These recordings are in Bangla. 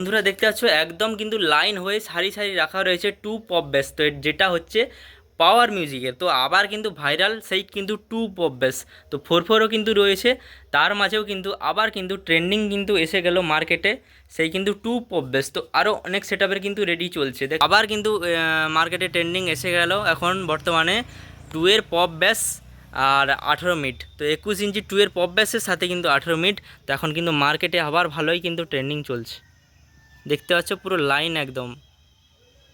বন্ধুরা দেখতে পাচ্ছ, একদম কিন্তু লাইন হয়ে সারি সারি রাখা রয়েছে টু পপ বেস। তো যেটা হচ্ছে পাওয়ার মিউজিকের। তো আবার কিন্তু ভাইরাল সেই কিন্তু টু পপ বেস। তো ফোর ফোরও কিন্তু রয়েছে, তার মাঝেও কিন্তু আবার কিন্তু ট্রেন্ডিং কিন্তু এসে গেল মার্কেটে সেই কিন্তু টু পপ বেস। তো আরও অনেক সেট কিন্তু রেডি চলছে। দেখ, আবার কিন্তু মার্কেটে ট্রেন্ডিং এসে গেল এখন বর্তমানে টু এর পপ বেস আর আঠেরো মিট তো একুশ ইঞ্চি টু এর পপ ব্যাসের সাথে কিন্তু আঠেরো মিট তো এখন কিন্তু মার্কেটে আবার ভালোই কিন্তু ট্রেন্ডিং চলছে। দেখতে পাচ্ছ পুরো লাইন একদম।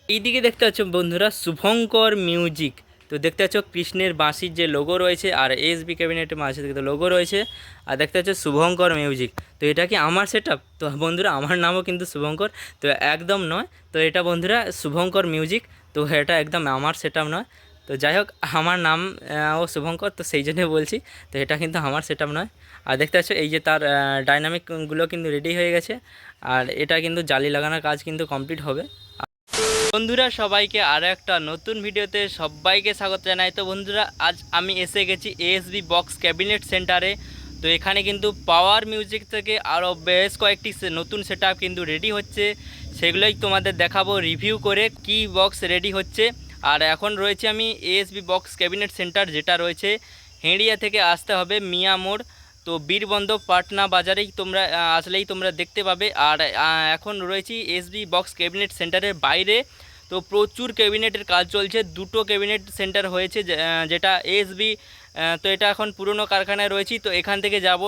এইদিকে দেখতে পাচ্ছ বন্ধুরা শুভঙ্কর মিউজিক তো দেখতে পাচ্ছ কৃষ্ণের বাঁশির যে লোগো রয়েছে আর এস বি ক্যাবিনেটের মাঝে কিন্তু লোগো রয়েছে। আর দেখতে পাচ্ছ শুভঙ্কর মিউজিক তো এটা কি আমার সেট তো বন্ধুরা আমার নামও কিন্তু শুভঙ্কর। তো একদম নয়। তো এটা বন্ধুরা শুভঙ্কর মিউজিক তো এটা একদম আমার সেট নয়। তো যাই হোক, আমার নাম ও শুভঙ্কর। তো সেই জন্যে বলছি, তো এটা কিন্তু আমার সেট নয়। আর দেখতে পাচ্ছ এই যে তার ডাইনামিকগুলো কিন্তু রেডি হয়ে গেছে। আর এটা কিন্তু জালি লাগানোর কাজ কিন্তু কমপ্লিট হবে। বন্ধুরা, সবাইকে আরও একটা নতুন ভিডিওতে সবাইকে স্বাগত জানাই। তো বন্ধুরা, আজ আমি এসে গেছি এএসবি বক্স ক্যাবিনেট সেন্টারে তো এখানে কিন্তু পাওয়ার মিউজিক থেকে আরও বেশ কয়েকটি নতুন সেট কিন্তু রেডি হচ্ছে। সেগুলোই তোমাদের দেখাবো রিভিউ করে কি বক্স রেডি হচ্ছে। আর এখন রয়েছে আমি এএসবি বক্স ক্যাবিনেট সেন্টার যেটা রয়েছে, হেঁড়িয়া থেকে আসতে হবে মিয়া মোড়। তো বীরবন্ধ পাটনা বাজারেই তোমরা আসলেই তোমরা দেখতে পাবে। আর এখন রয়েছি এসবি বক্স ক্যাবিনেট সেন্টারের বাইরে। তো প্রচুর ক্যাবিনেটের কাজ চলছে। দুটো ক্যাবিনেট সেন্টার হয়েছে যেটা এসবি তো এটা এখন পুরনো কারখানায় রয়েছি। তো এখান থেকে যাব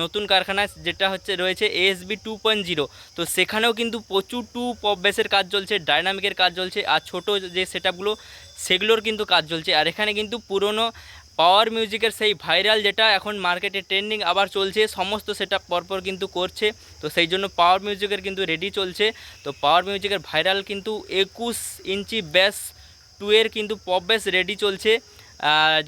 নতুন কারখানা যেটা হচ্ছে, রয়েছে এসবি টু পয়েন্ট জিরো। তো সেখানেও কিন্তু প্রচুর টু পপ কাজ চলছে ডায়নামিকের কাজ চলছে। আর ছোট যে সেট সেগুলোর কিন্তু কাজ চলছে। আর এখানে কিন্তু পুরনো পাওয়ার মিউজিকের সেই ভাইরাল যেটা এখন মার্কেটে ট্রেন্ডিং আবার চলছে, সমস্ত সেট পরপর কিন্তু করছে। তো সেই জন্য পাওয়ার মিউজিকের কিন্তু রেডি চলছে। তো পাওয়ার মিউজিকের ভাইরাল কিন্তু একুশ ইঞ্চি ব্যাস টু এর কিন্তু পপ ব্যাস রেডি চলছে।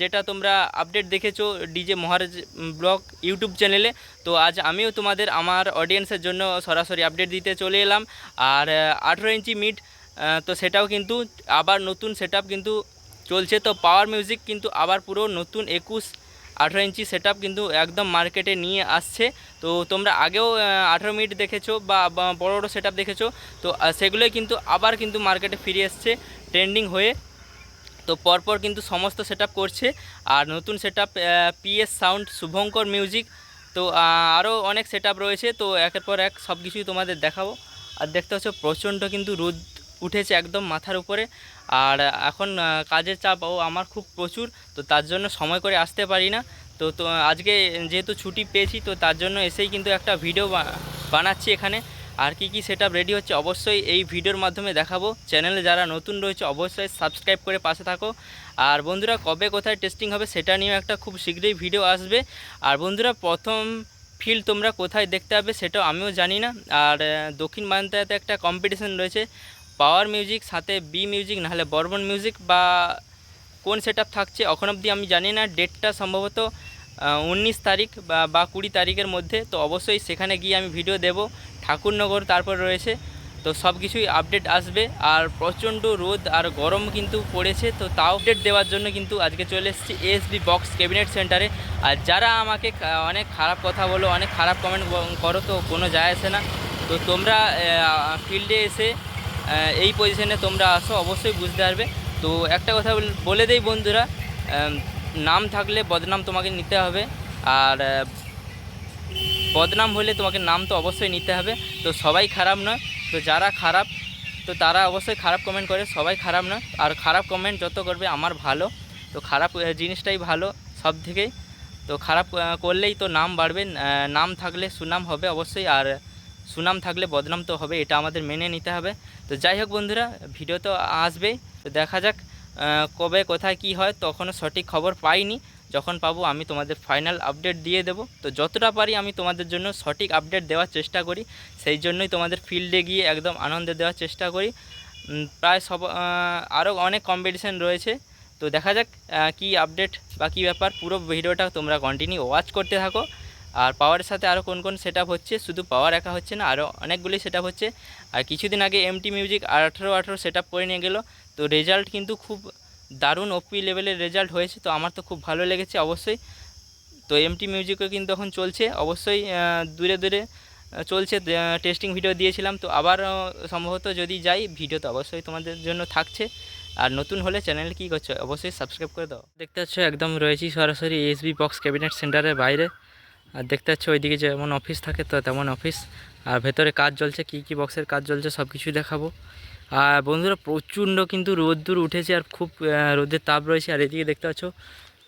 যেটা তোমরা আপডেট দেখেছ ডিজে মহারাজ ব্লগ ইউটিউব চ্যানেলে। তো আজ আমিও তোমাদের আমার অডিয়েন্সের জন্য সরাসরি আপডেট দিতে চলে এলাম। আর, আঠেরো ইঞ্চি মিট তো সেটাও কিন্তু আবার নতুন সেট কিন্তু চলছে তো পাওয়ার মিউজিক কিন্তু আবার পুরো নতুন একুশ, আঠেরো ইঞ্চি সেট কিন্তু একদম মার্কেটে নিয়ে আসছে। তো তোমরা আগেও আঠেরো মিনিট দেখেছ বা বড় বড় সেট দেখেছ, তো সেগুলোই কিন্তু আবার কিন্তু মার্কেটে ফিরে এসছে ট্রেন্ডিং হয়ে। তো পরপর কিন্তু সমস্ত সেট করছে। আর নতুন set PS sound Shubhankar music তো আরও অনেক সেট রয়েছে। তো একের পর এক সব কিছুই তোমাদের দেখাবো। আর দেখতে হচ্ছে প্রচণ্ড কিন্তু রোদ উঠেছে একদম মাথার উপরে। আর এখন কাজের চাপ, ও আমার খুব প্রচুর, তো তার জন্য সময় করে আসতে পারি না। তো তো আজকে যেহেতু ছুটি পেয়েছি, তো তার জন্য এসেই কিন্তু একটা ভিডিও বানাচ্ছি এখানে। আর কি কি সেট রেডি হচ্ছে, অবশ্যই এই ভিডিওর মাধ্যমে দেখাবো। চ্যানেলে যারা নতুন রয়েছে, অবশ্যই সাবস্ক্রাইব করে পাশে থাকো। আর বন্ধুরা, কবে কোথায় টেস্টিং হবে, সেটা নিয়েও একটা খুব শীঘ্রই ভিডিও আসবে। আর বন্ধুরা, প্রথম ফিল্ড তোমরা কোথায় দেখতে পাবে, সেটাও আমিও জানি না। আর দক্ষিণ মান্তায়াতে একটা কম্পিটিশন রয়েছে। পাওয়ার মিউজিক সাথে বি মিউজিক নাহলে বর্বন মিউজিক বা কোন সেট থাকছে, এখন অবধি আমি জানি না। ডেটটা সম্ভবত উনিশ তারিখ বা বা কুড়ি তারিখের মধ্যে। তো অবশ্যই সেখানে গিয়ে আমি ভিডিও দেব। ঠাকুরনগর তারপর রয়েছে। তো সব কিছুই আপডেট আসবে। আর প্রচণ্ড রোদ আর গরম কিন্তু পড়েছে। তো তাও আপডেট দেওয়ার জন্য কিন্তু আজকে চলে এসেছি এসবি বক্স ক্যাবিনেট সেন্টারে আর যারা আমাকে অনেক খারাপ কথা বলো, অনেক খারাপ কমেন্ট করো, তো কোনো যায় আসে না। তো তোমরা ফিল্ডে এসে এই পজিশনে তোমরা আসো, অবশ্যই বুঝতে পারবে। তো একটা কথা বল- দেই বন্ধুরা নাম থাকলে বদনাম তোমাকে নিতে হবে, আর বদনাম হলে তোমাকে নাম তো অবশ্যই নিতে হবে। তো সবাই খারাপ নয়, তো যারা খারাপ, তো তারা অবশ্যই খারাপ কমেন্ট করে, সবাই খারাপ নয়। আর খারাপ কমেন্ট যত করবে আমার ভালো, তো খারাপ জিনিসটাই ভালো সব থেকেই তো খারাপ করলেই তো নাম বাড়বে নাম থাকলে সুনাম হবে অবশ্যই, আর সুনাম থাকলে বদনাম তো হবে, এটা আমাদের মেনে নিতে হবে। তো যাই হোক বন্ধুরা ভিডিও তো আসবেই। তো দেখা যাক কবে, কোথায়, কি হয়। তখনও সঠিক খবর পাইনি। যখন পাবো, আমি তোমাদের ফাইনাল আপডেট দিয়ে দেব। তো যতটা পারি, আমি তোমাদের জন্য সঠিক আপডেট দেওয়ার চেষ্টা করি। সেই জন্যই তোমাদের ফিল্ডে গিয়ে একদম আনন্দ দেওয়ার চেষ্টা করি। প্রায় সব আরও অনেক কম্পিটিশান রয়েছে। তো দেখা যাক কি আপডেট বা কী ব্যাপার। পুরো ভিডিওটা তোমরা কন্টিনিউ ওয়াচ করতে থাকো। আর পাওয়ারের সাথে আরও কোন কোন সেট হচ্ছে? শুধু পাওয়ার একা হচ্ছে না আরও অনেকগুলি সেট হচ্ছে। আর কিছুদিন আগে এমটি মিউজিক আর আঠারো আঠারো সেট করে নিয়ে গেলো। তো রেজাল্ট কিন্তু খুব দারুণ ওপি লেভেলের রেজাল্ট হয়েছে, তো আমার তো খুব ভালো লেগেছে অবশ্যই। তো এমটি মিউজিকও কিন্তু এখন চলছে। অবশ্যই দূরে দূরে চলছে টেস্টিং ভিডিও দিয়েছিলাম। তো আবার সম্ভবত যদি যাই ভিডিও তো অবশ্যই তোমাদের জন্য থাকছে। আর নতুন হলে চ্যানেল কি করছ, অবশ্যই সাবস্ক্রাইব করে দাও। দেখতে পাচ্ছ, একদম রয়েছি সরাসরি এসবি বক্স ক্যাবিনেট সেন্টারের বাইরে। আর দেখতে পাচ্ছ ওইদিকে যেমন অফিস থাকে তো তেমন অফিস আর ভেতরে কাজ চলছে, কি কি বক্সের কাজ চলছে সব কিছুই দেখাবো। আর বন্ধুরা প্রচণ্ড কিন্তু রোদ্দুর উঠেছে আর খুব রোদের তাপ রয়েছে। আর এদিকে দেখতে পাচ্ছ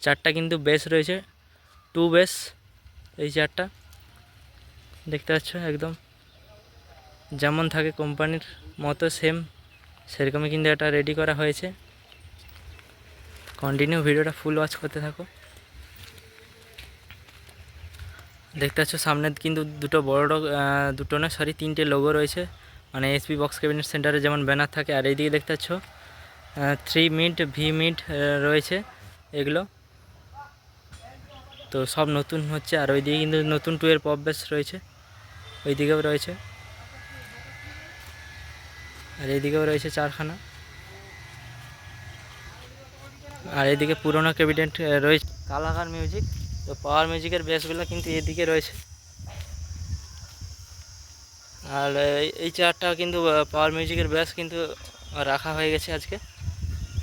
চারটা কিন্তু বেস রয়েছে, টু বেস এই চারটা। দেখতে পাচ্ছ একদম যেমন থাকে কোম্পানির মতো সেম সেরকমই কিন্তু এটা রেডি করা হয়েছে। কন্টিনিউ ভিডিওটা ফুল ওয়াচ করতে থাকো। দেখতে পাচ্ছ সামনে কিন্তু দুটো বড় দুটো না সরি তিনটে লোগো রয়েছে। মানে এসপি বক্স ক্যাবিনেট সেন্টারে যেমন ব্যানার থাকে, আর এইদিকে দেখতে পাচ্ছ থ্রি মিট ভি মিট রয়েছে এগুলো। তো সব নতুন হচ্ছে, আর ওইদিকে কিন্তু নতুন টুয়ের পপ বেস রয়েছে, ওইদিকেও রয়েছে। আর এইদিকেও রয়েছে চারখানা। আর এইদিকে পুরোনো ক্যাবিনেট রয়েছে। কালাকার মিউজিক তো পাওয়ার মিউজিকের বেসগুলো কিন্তু এদিকে রয়েছে। আর এই- চারটা কিন্তু পাওয়ার মিউজিকের বেস কিন্তু রাখা হয়ে গেছে আজকে।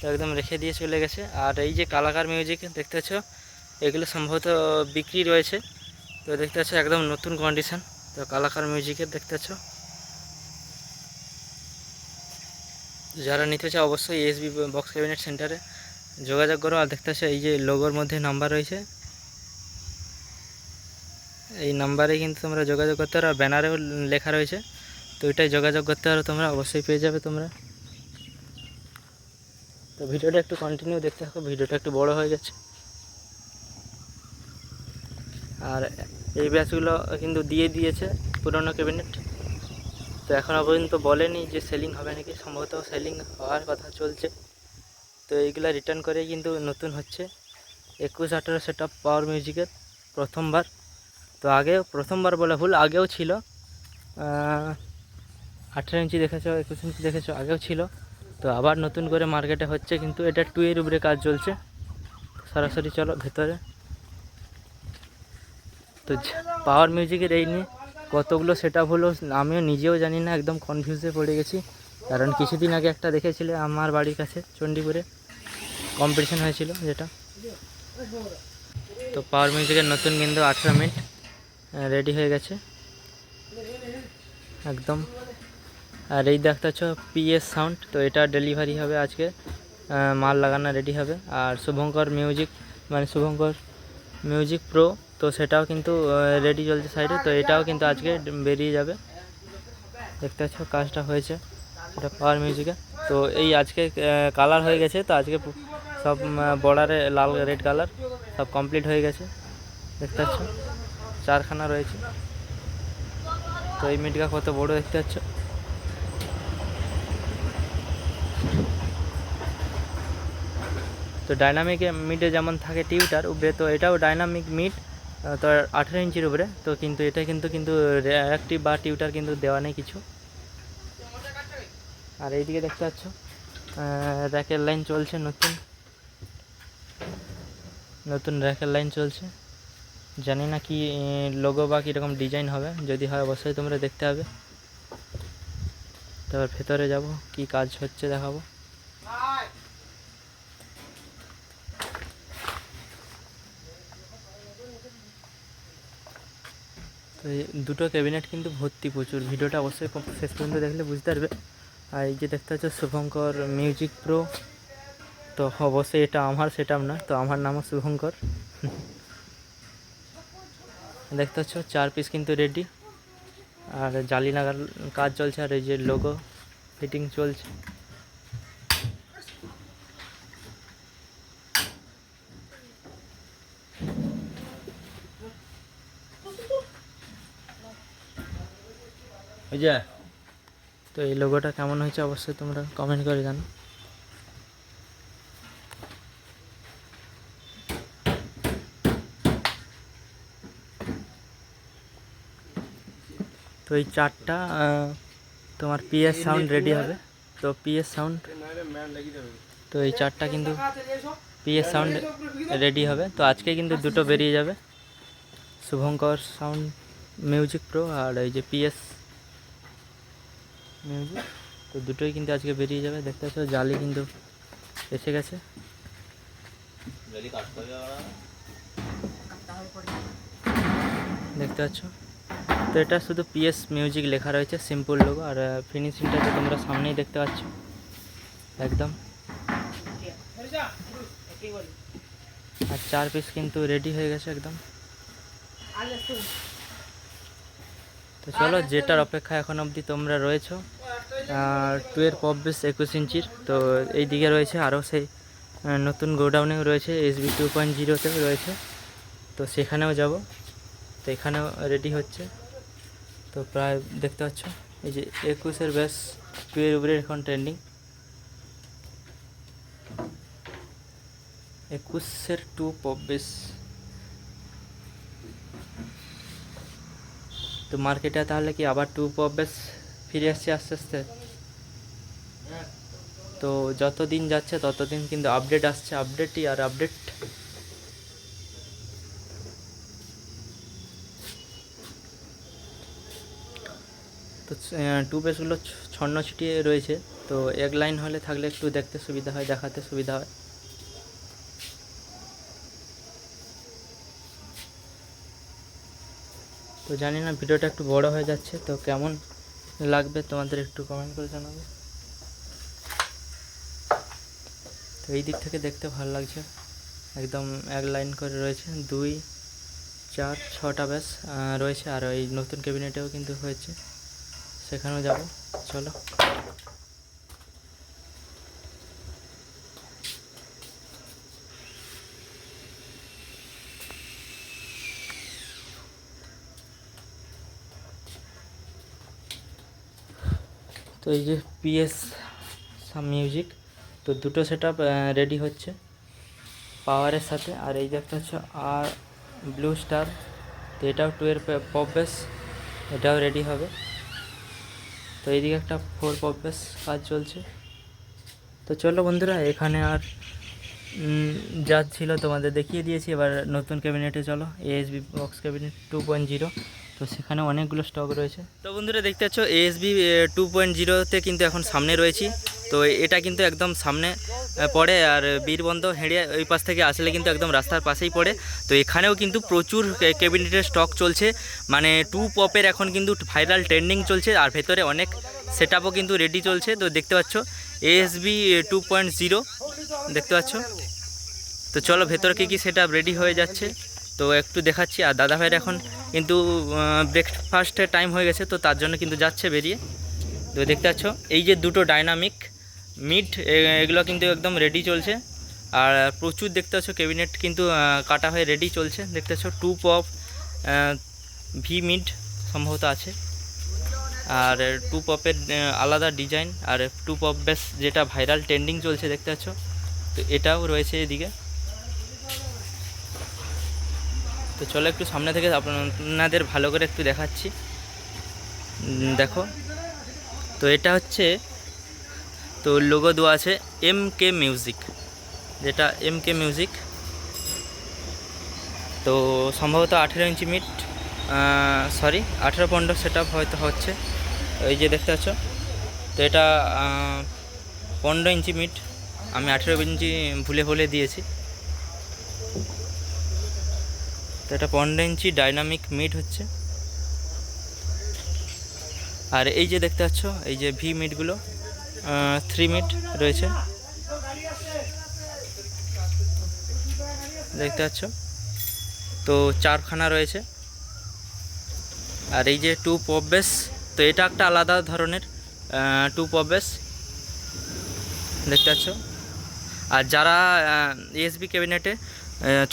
তো একদম রেখে দিয়ে চলে গেছে। আর এই যে কালাকার মিউজিক দেখতে পাচ্ছ? এগুলো সম্ভবত বিক্রি রয়েছে। তো দেখতে পাচ্ছ, একদম নতুন কন্ডিশন তো কালাকার মিউজিকের দেখতে পাচ্ছ? যারা নিতে চাও, অবশ্যই এসবি বক্স ক্যাবিনেট সেন্টারে যোগাযোগ করো। আর দেখতে পাচ্ছ, এই যে লোগোর মধ্যে নাম্বার রয়েছে। এই নাম্বারে কিন্তু তোমরা যোগাযোগ করতে পারো ব্যানারেও লেখা রয়েছে। তো ওইটাই যোগাযোগ করতে পারো তোমরা, অবশ্যই পেয়ে যাবে তোমরা। তো ভিডিওটা একটু কন্টিনিউ দেখতে থাকো, ভিডিওটা একটু বড় হয়ে যাচ্ছে। আর এই ব্যাচগুলো কিন্তু দিয়ে দিয়েছে পুরনো ক্যাবিনেট তো এখনও পর্যন্ত বলেনি যে সেলিং হবে নাকি, সম্ভবত সেলিং হওয়ার কথা চলছে। তো এইগুলো রিটার্ন করে কিন্তু নতুন হচ্ছে। একুশ আঠেরো সেট পাওয়ার মিউজিকের প্রথমবার। তো আগে প্রথমবার বলে ভুল, আগেও ছিল। আঠেরো ইঞ্চি দেখেছ, একুশ ইঞ্চি দেখেছ, আগেও ছিল। তো আবার নতুন করে মার্কেটে হচ্ছে, কিন্তু এটা টু এর উপরে কাজ চলছে। সরাসরি চলো ভেতরে। তো পাওয়ার মিউজিকের এই নিয়ে কতগুলো সেট হলো আমিও নিজেও জানি না, একদম কনফিউজে পড়ে গেছি। কারণ কিছুদিন আগে একটা দেখেছিলে আমার বাড়ির কাছে, চণ্ডীপুরে। কম্পিটিশন হয়েছিল যেটা। তো পাওয়ার মিউজিকের নতুন কিন্তু আঠেরো মিনিট রেডি হয়ে গেছে। একদম। আর এই দেখতে পাচ্ছ পিএস সাউন্ড তো এটা ডেলিভারি হবে আজকে। মাল লাগানো রেডি হবে। আর শুভঙ্কর মিউজিক মানে শুভঙ্কর মিউজিক প্রো তো সেটাও কিন্তু রেডি চলছে সাইডে তো এটাও কিন্তু আজকে বেরিয়ে যাবে। দেখতে পাচ্ছ কাজটা হয়েছে। এটা পাওয়ার মিউজিকে তো এই আজকে কালার হয়ে গেছে। তো আজকে সব বর্ডারে লাল রেড কালার সব কমপ্লিট হয়ে গেছে। দেখতে পাচ্ছ? চারখানা রয়েছে। তো এই মিটকা কত বড় দেখতে পাচ্ছ? তো ডাইনামিক মিটে যেমন থাকে টিউটার উপরে, তো এটাও ডাইনামিক মিট তো আঠেরো ইঞ্চির উপরে। তো কিন্তু এটা কিন্তু কিন্তু রিয়াক্টিভ বা টিউটার কিন্তু দেওয়া নেই কিছু। আর এইদিকে দেখতে পাচ্ছ র্যাকের লাইন চলছে নতুন। নতুন র্যাকের লাইন চলছে। জানি না কি লোগো বা কীরকম ডিজাইন হবে। যদি হয় অবশ্যই তোমরা দেখতে হবে। তারপর ভেতরে যাব, কি কাজ হচ্ছে দেখাবো। তো দুটো ক্যাবিনেট কিন্তু ভর্তি প্রচুর। ভিডিওটা অবশ্যই শেষ পর্যন্ত দেখলে বুঝতে পারবে। আর এই যে দেখতে পাচ্ছ শুভঙ্কর মিউজিক প্রো তো অবশ্যই এটা আমার সেট না তো আমার নামও শুভঙ্কর। দেখতে পাচ্ছ, চার পিস কিন্তু রেডি আর জালি লাগার কাজ চলছে, আর এই যে লোগো ফিটিং চলছে। ওই যে, তো এই লোগোটা কেমন হয়েছে অবশ্যই তোমরা কমেন্ট করে জানো। তো এই চারটা তোমার পিএস সাউন্ড রেডি হবে। তো পিএস সাউন্ড তো এই চারটা কিন্তু পিএস সাউন্ড রেডি হবে। তো আজকে কিন্তু দুটো বেরিয়ে যাবে। শুভঙ্কর সাউন্ড মিউজিক প্রো আর এই যে পিএস মিউজিক তো দুটোই কিন্তু আজকে বেরিয়ে যাবে। দেখতে পাচ্ছ, জালি কিন্তু এসে গেছে। দেখতে পাচ্ছ? তো এটা শুধু পিএস মিউজিক লেখা রয়েছে সিম্পল লোগো আর ফিনিশিংটা তো তোমরা সামনেই দেখতে পাচ্ছ। একদম। আর চার পিস কিন্তু রেডি হয়ে গেছে একদম। তো চলো, যেটার অপেক্ষা এখন অবধি তোমরা রয়েছো, আর টুয়ের পপ বেস একুশ ইঞ্চির, তো এই দিকে রয়েছে আরও সেই নতুন গোডাউনেও রয়েছে এসবি টু পয়েন্ট জিরোতেও রয়েছে। তো সেখানেও যাব। তো এখানেও রেডি হচ্ছে। তো প্রায় দেখতে পাচ্ছ, এই যে একুশের বেশ টুয়ের উপরে এখন ট্রেন্ডিং একুশের টু পপ বেস তো মার্কেটে তাহলে কি আবার টু পপ বেস ফিরে আসছে আস্তে আস্তে? তো যত দিন যাচ্ছে ততদিন কিন্তু আপডেট আসছে আপডেটই আর আপডেট তো টু বেসগুলো ছন্ন ছিটিয়ে রয়েছে। তো এক লাইন হলে থাকলে একটু দেখতে সুবিধা হয়, দেখাতে সুবিধা হয়। তো জানি না, ভিডিওটা একটু বড় হয়ে যাচ্ছে, তো কেমন লাগবে তোমাদের একটু কমেন্ট করে জানাবে। তো এই দিক থেকে দেখতে ভালো লাগছে। একদম এক লাইন করে রয়েছে। দুই, চার, ছটা ব্যাস রয়েছে। আর এই নতুন ক্যাবিনেটেও কিন্তু হয়েছে। সেখানেও যাব, চলো। তো এই যে পিএস মিউজিক তো দুটো সেট রেডি হচ্ছে। পাওয়ারের সাথে, আর এই যে একটা হচ্ছে আর ব্লু স্টার তো এটাও টুয়ের পপ বেস, এটাও রেডি হবে। তো এইদিকে একটা ফোর পপ বেস কাজ চলছে। তো চলো বন্ধুরা, এখানে আর যা ছিল তোমাদের দেখিয়ে দিয়েছি। এবার নতুন ক্যাবিনেটে চলো ASB box cabinet two point zero তো সেখানে অনেকগুলো স্টক রয়েছে। তো বন্ধুরা, দেখতে পাচ্ছ এএসবি টু পয়েন্ট জিরোতে কিন্তু এখন সামনে রয়েছি। তো এটা কিন্তু একদম সামনে পড়ে আর বীরবন্ধ হেঁড়িয়ে ওই পাশ থেকে আসলে কিন্তু একদম রাস্তার পাশেই পড়ে। তো এখানেও কিন্তু প্রচুর ক্যাবিনেটের স্টক চলছে। মানে টু পপের এখন কিন্তু ভাইরাল ট্রেন্ডিং চলছে আর ভেতরে অনেক সেট কিন্তু রেডি চলছে। তো দেখতে পাচ্ছ এএসবি টু পয়েন্ট জিরো দেখতে পাচ্ছ? তো চলো ভেতরে কী কী সেট রেডি হয়ে যাচ্ছে। তো একটু দেখাচ্ছি, আর দাদা ভাইয়ের এখন কিন্তু ব্রেকফাস্টের টাইম হয়ে গেছে, তো তার জন্য কিন্তু যাচ্ছে বেরিয়ে। তো দেখতে পাচ্ছ, এই যে দুটো ডাইনামিক মিড এগুলো কিন্তু একদম রেডি চলছে। আর প্রচুর দেখতে পাচ্ছ ক্যাবিনেট কিন্তু কাটা হয়ে রেডি চলছে। দেখতে পাচ্ছ টু পপ ভি মিড সম্ভবত আছে। আর টু পপের আলাদা ডিজাইন আর টু পপ বেস যেটা ভাইরাল ট্রেন্ডিং চলছে, দেখতে পাচ্ছ। তো এটাও রয়েছে এদিকে। তো চলো একটু সামনে থেকে আপনাদের ভালো করে একটু দেখাচ্ছি। দেখো। তো এটা হচ্ছে তো লোগো দেওয়া আছে এম কে মিউজিক যেটা এম কে মিউজিক তো সম্ভবত আঠেরো ইঞ্চি মিট সরি আঠেরো পনেরো সেট হয়তো হচ্ছে। এই যে দেখতে পাচ্ছ, তো এটা পনেরো ইঞ্চি মিট। আমি আঠেরো ইঞ্চি ভুলে ভুলে দিয়েছি। তো এটা পনেরো ইঞ্চি ডাইনামিক মিট হচ্ছে। আর এই যে দেখতে পাচ্ছ, এই যে ভি মিটগুলো থ্রি মিট রয়েছে। দেখতে পাচ্ছ? তো চারখানা রয়েছে। আর এই যে টু পপ বেস তো এটা একটা আলাদা ধরনের টু পপ বেস দেখতে পাচ্ছ? আর যারা এএসবি ক্যাবিনেটে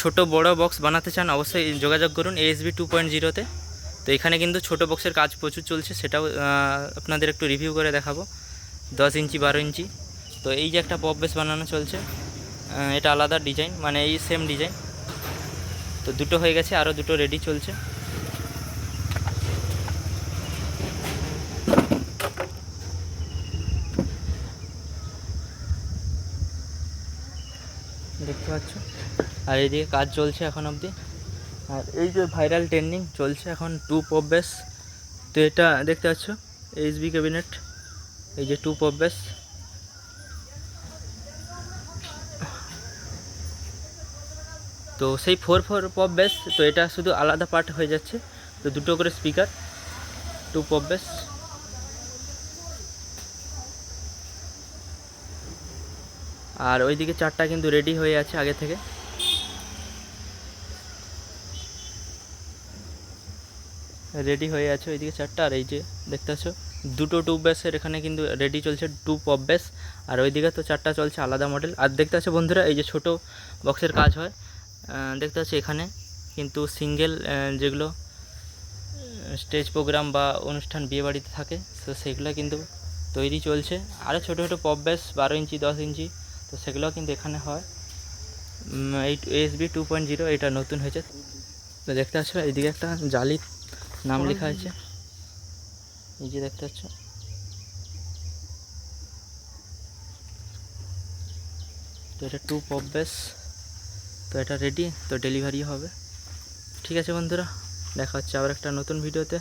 ছোট বড় বক্স বানাতে চান, অবশ্যই যোগাযোগ করুন এএসবি টু পয়েন্ট জিরোতে তো। এখানে কিন্তু ছোট বক্সের কাজ প্রচুর চলছে, সেটাও আপনাদের একটু রিভিউ করে দেখাবো। দশ ইঞ্চি, বারো ইঞ্চি। তো এই যে একটা পপ বেস বানানো চলছে এটা আলাদা ডিজাইন মানে এই সেম ডিজাইন। তো দুটো হয়ে গেছে আরও দুটো রেডি চলছে। দেখতে পাচ্ছ? আর এইদিকে কাজ চলছে এখন অবধি। আর এই যে ভাইরাল ট্রেন্ডিং চলছে এখন টু পপ বেস তো এটা দেখতে পাচ্ছ এইচবি ক্যাবিনেট এই যে টু পপ বেস তো সেই ফোর ফোর পপ বেস তো এটা শুধু আলাদা পার্ট হয়ে যাচ্ছে। তো দুটো করে স্পিকার, টু পপ বেস আর ওইদিকে চারটা কিন্তু রেডি হয়ে আছে আগে থেকে। রেডি হয়ে আছে ওইদিকে চারটা। আর এই যে দেখতে পাচ্ছ দুটো টু বেসের এখানে কিন্তু রেডি চলছে টু পপ বেস আর ওইদিকে তো চারটা চলছে আলাদা মডেল আর দেখতে পাচ্ছ বন্ধুরা, এই যে ছোট বক্সের কাজ হয়। দেখতে পাচ্ছ এখানে কিন্তু সিঙ্গেল যেগুলো স্টেজ প্রোগ্রাম বা অনুষ্ঠান বিয়েবাড়িতে থাকে, তো সেগুলো কিন্তু তৈরি চলছে। আরও ছোটো ছোটো পপ বেস বারো ইঞ্চি, দশ ইঞ্চি, তো সেগুলো কিন্তু এখানে হয়। এই এসবি টু পয়েন্ট জিরো এটা নতুন হয়েছে। তো দেখতে পাচ্ছ, এইদিকে একটা জালির নাম লেখা আছে। এই যে দেখতে পাচ্ছ। তো এটা টু পপ বেস তো এটা রেডি তো ডেলিভারি হবে। ঠিক আছে বন্ধুরা, দেখা হচ্ছে আবার একটা নতুন ভিডিওতে